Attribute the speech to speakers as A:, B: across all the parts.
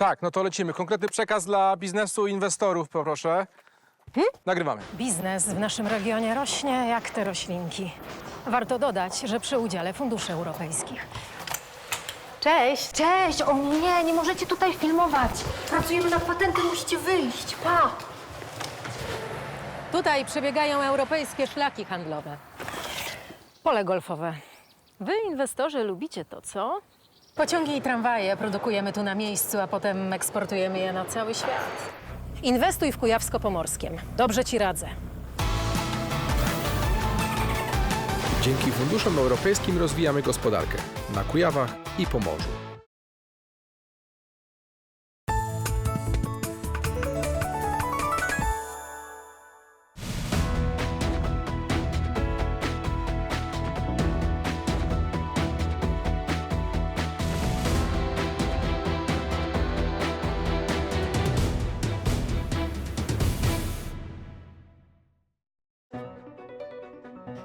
A: Tak, no to lecimy. Konkretny przekaz dla biznesu i inwestorów, poproszę. Nagrywamy.
B: Biznes w naszym regionie rośnie jak te roślinki. Warto dodać, że przy udziale funduszy europejskich.
C: Cześć!
D: Cześć! O nie, nie możecie tutaj filmować. Pracujemy nad patentem, musicie wyjść. Pa!
B: Tutaj przebiegają europejskie szlaki handlowe. Pole golfowe. Wy, inwestorzy, lubicie to, co? Pociągi i tramwaje produkujemy tu na miejscu, a potem eksportujemy je na cały świat. Inwestuj w Kujawsko-Pomorskiem. Dobrze ci radzę.
E: Dzięki funduszom europejskim rozwijamy gospodarkę na Kujawach i Pomorzu.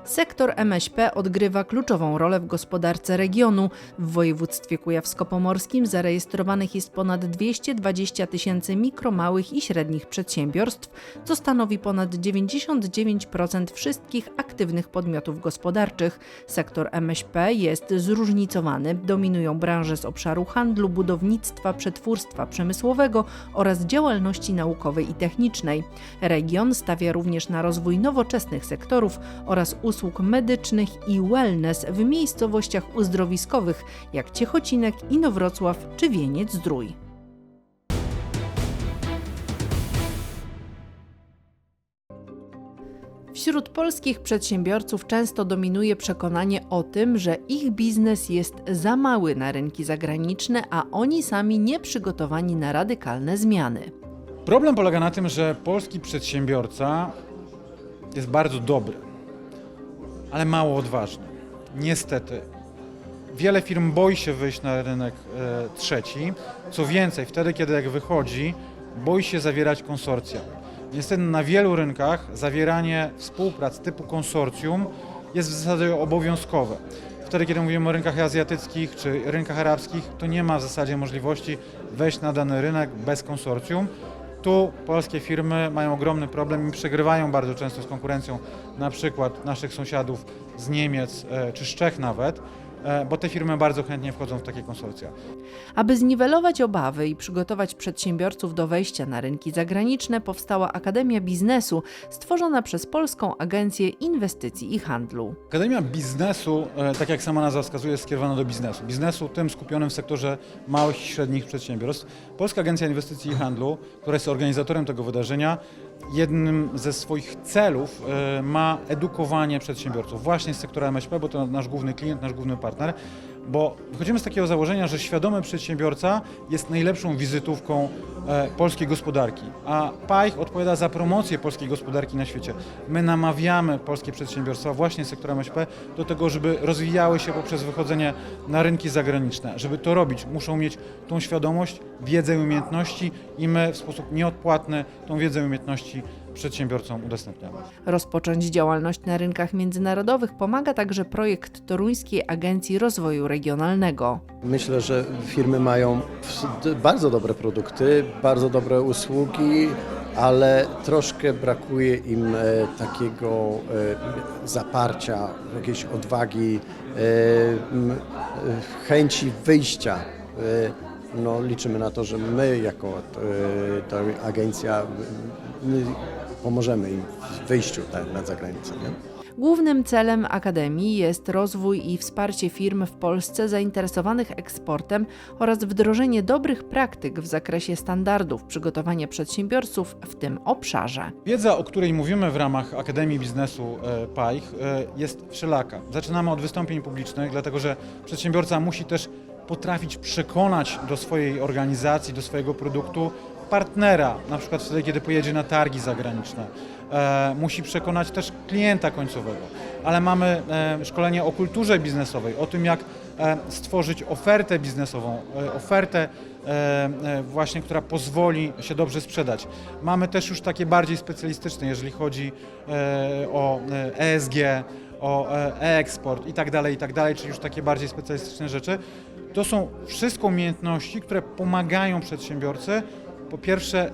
F: Sektor MŚP odgrywa kluczową rolę w gospodarce regionu. W województwie kujawsko-pomorskim zarejestrowanych jest ponad 220 tysięcy mikro, małych i średnich przedsiębiorstw, co stanowi ponad 99% wszystkich aktywnych podmiotów gospodarczych. Sektor MŚP jest zróżnicowany. Dominują branże z obszaru handlu, budownictwa, przetwórstwa przemysłowego oraz działalności naukowej i technicznej. Region stawia również na rozwój nowoczesnych sektorów oraz usług medycznych i wellness w miejscowościach uzdrowiskowych jak Ciechocinek, Inowrocław czy Wieniec-Zdrój. Wśród polskich przedsiębiorców często dominuje przekonanie o tym, że ich biznes jest za mały na rynki zagraniczne, a oni sami nie przygotowani na radykalne zmiany.
G: Problem polega na tym, że polski przedsiębiorca jest bardzo dobry, ale mało odważny. Niestety, wiele firm boi się wyjść na rynek e, trzeci. Co więcej, wtedy, kiedy jak wychodzi, boi się zawierać konsorcja. Niestety na wielu rynkach zawieranie współprac typu konsorcjum jest w zasadzie obowiązkowe. Wtedy, kiedy mówimy o rynkach azjatyckich czy rynkach arabskich, to nie ma w zasadzie możliwości wejść na dany rynek bez konsorcjum. Tu polskie firmy mają ogromny problem i przegrywają bardzo często z konkurencją na przykład naszych sąsiadów z Niemiec e, czy z Czech nawet, bo te firmy bardzo chętnie wchodzą w takie konsorcja.
F: Aby zniwelować obawy i przygotować przedsiębiorców do wejścia na rynki zagraniczne, powstała Akademia Biznesu, stworzona przez Polską Agencję Inwestycji i Handlu.
G: Akademia Biznesu, e, tak jak sama nazwa wskazuje, jest skierowana do biznesu. Biznesu tym skupionym w sektorze małych i średnich przedsiębiorstw. Polska Agencja Inwestycji i Handlu, która jest organizatorem tego wydarzenia, jednym ze swoich celów e, ma edukowanie przedsiębiorców właśnie z sektora MŚP, bo to nasz główny klient, nasz główny partner, bo wychodzimy z takiego założenia, że świadomy przedsiębiorca jest najlepszą wizytówką e, polskiej gospodarki, a PAIH odpowiada za promocję polskiej gospodarki na świecie. My namawiamy polskie przedsiębiorstwa właśnie sektora MŚP do tego, żeby rozwijały się poprzez wychodzenie na rynki zagraniczne. Żeby to robić, muszą mieć tą świadomość, wiedzę i umiejętności i my w sposób nieodpłatny tą wiedzę i umiejętności przedsiębiorcom udostępniamy.
F: Rozpocząć działalność na rynkach międzynarodowych pomaga także projekt Toruńskiej Agencji Rozwoju Regionalnego.
H: Myślę, że firmy mają bardzo dobre produkty, bardzo dobre usługi, ale troszkę brakuje im e, takiego e, zaparcia, jakiejś odwagi, e, chęci wyjścia. No, liczymy na to, że my jako ta agencja pomożemy im w wyjściu na, na zagranicę. Nie?
F: Głównym celem Akademii jest rozwój i wsparcie firm w Polsce zainteresowanych eksportem oraz wdrożenie dobrych praktyk w zakresie standardów przygotowania przedsiębiorców w tym obszarze.
G: Wiedza, o której mówimy w ramach Akademii Biznesu e, PAIH e, jest wszelaka. Zaczynamy od wystąpień publicznych, dlatego że przedsiębiorca musi też potrafić przekonać do swojej organizacji, do swojego produktu partnera, na przykład wtedy, kiedy pojedzie na targi zagraniczne. e, musi przekonać też klienta końcowego. Ale mamy e, szkolenie o kulturze biznesowej, o tym jak e, stworzyć ofertę biznesową, e, ofertę e, e, właśnie, która pozwoli się dobrze sprzedać. Mamy też już takie bardziej specjalistyczne, jeżeli chodzi e, o e, ESG, o e, e-eksport i tak dalej, i tak dalej, czyli już takie bardziej specjalistyczne rzeczy. To są wszystko umiejętności, które pomagają przedsiębiorcy po pierwsze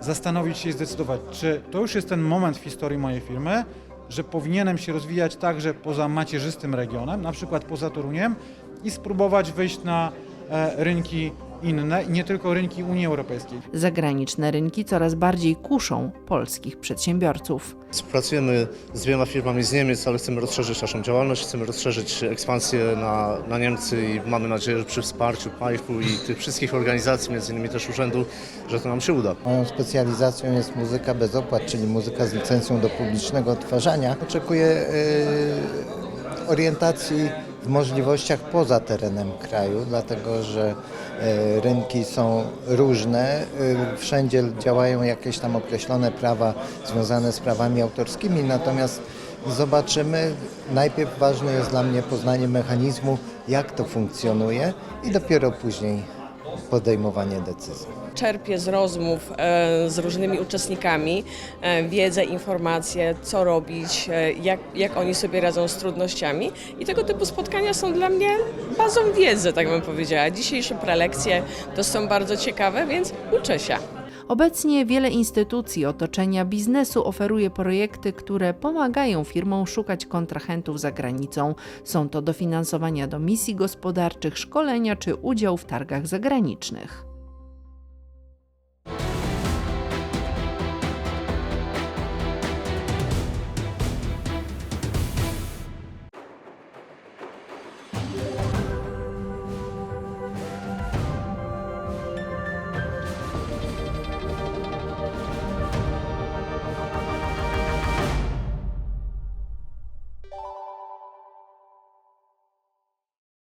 G: zastanowić się i zdecydować, czy to już jest ten moment w historii mojej firmy, że powinienem się rozwijać także poza macierzystym regionem, na przykład poza Toruniem i spróbować wyjść na e, rynki inne i nie tylko rynki Unii Europejskiej.
F: Zagraniczne rynki coraz bardziej kuszą polskich przedsiębiorców.
I: Współpracujemy z dwiema firmami z Niemiec, ale chcemy rozszerzyć naszą działalność, chcemy rozszerzyć ekspansję na, na Niemcy i mamy nadzieję, że przy wsparciu PAIF-u i tych wszystkich organizacji, między innymi też urzędu, że to nam się uda.
J: Moją specjalizacją jest muzyka bez opłat, czyli muzyka z licencją do publicznego odtwarzania. Oczekuję e, orientacji w możliwościach poza terenem kraju, dlatego że e, rynki są różne. e, Wszędzie działają jakieś tam określone prawa związane z prawami autorskimi, natomiast zobaczymy. Najpierw ważne jest dla mnie poznanie mechanizmu, jak to funkcjonuje i dopiero później podejmowanie decyzji.
K: Czerpię z rozmów e, z różnymi uczestnikami e, wiedzę, informacje, co robić, e, jak, jak oni sobie radzą z trudnościami. I tego typu spotkania są dla mnie bazą wiedzy, tak bym powiedziała. Dzisiejsze prelekcje to są bardzo ciekawe, więc uczę się.
F: Obecnie wiele instytucji otoczenia biznesu oferuje projekty, które pomagają firmom szukać kontrahentów za granicą. Są to dofinansowania do misji gospodarczych, szkolenia czy udział w targach zagranicznych.